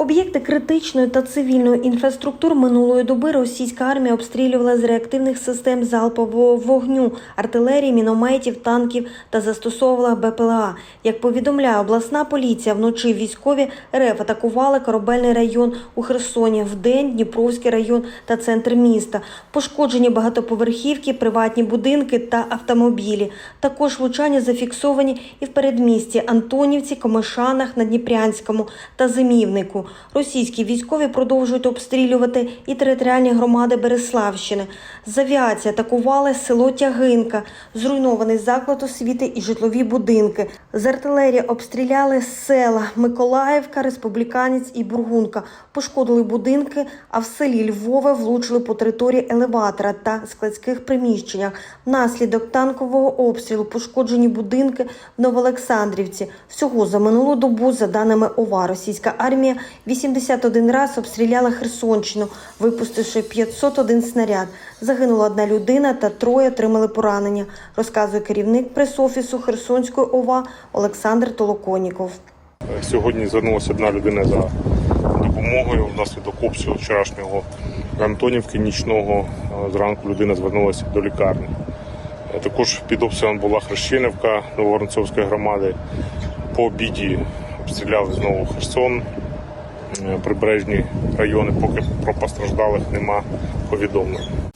Об'єкти критичної та цивільної інфраструктури минулої доби російська армія обстрілювала з реактивних систем залпового вогню, артилерії, мінометів, танків та застосовувала БПЛА. Як повідомляє обласна поліція, вночі військові РФ атакували корабельний район у Херсоні, вдень Дніпровський район та центр міста. Пошкоджені багатоповерхівки, приватні будинки та автомобілі. Також влучання зафіксовані і в передмісті Антонівці, Комишанах, на Дніпрянському та Зимівнику. Російські військові продовжують обстрілювати і територіальні громади Береславщини. З авіації атакували село Тягинка, зруйнований заклад освіти і житлові будинки. З артилерії обстріляли села Миколаївка, Республіканець і Бургунка. Пошкодили будинки, а в селі Львове влучили по території елеватора та складських приміщеннях. Внаслідок танкового обстрілу пошкоджені будинки в Новоолександрівці. Всього за минулу добу, за даними ОВА, російська армія 81 раз обстріляла Херсонщину, випустивши 501 снаряд. Загинула одна людина та троє отримали поранення, розказує керівник прес-офісу Херсонської ОВА Олександр Толоконіков. Сьогодні звернулася одна людина за допомогою внаслідок обстрілу вчорашнього Антонівки нічного. Зранку людина звернулася до лікарні. Е, Також під обстрілом була Хрещенівка Нововоронцовської громади. По обіді обстріляли знову Херсон, прибережні райони, поки про постраждалих нема повідомлень.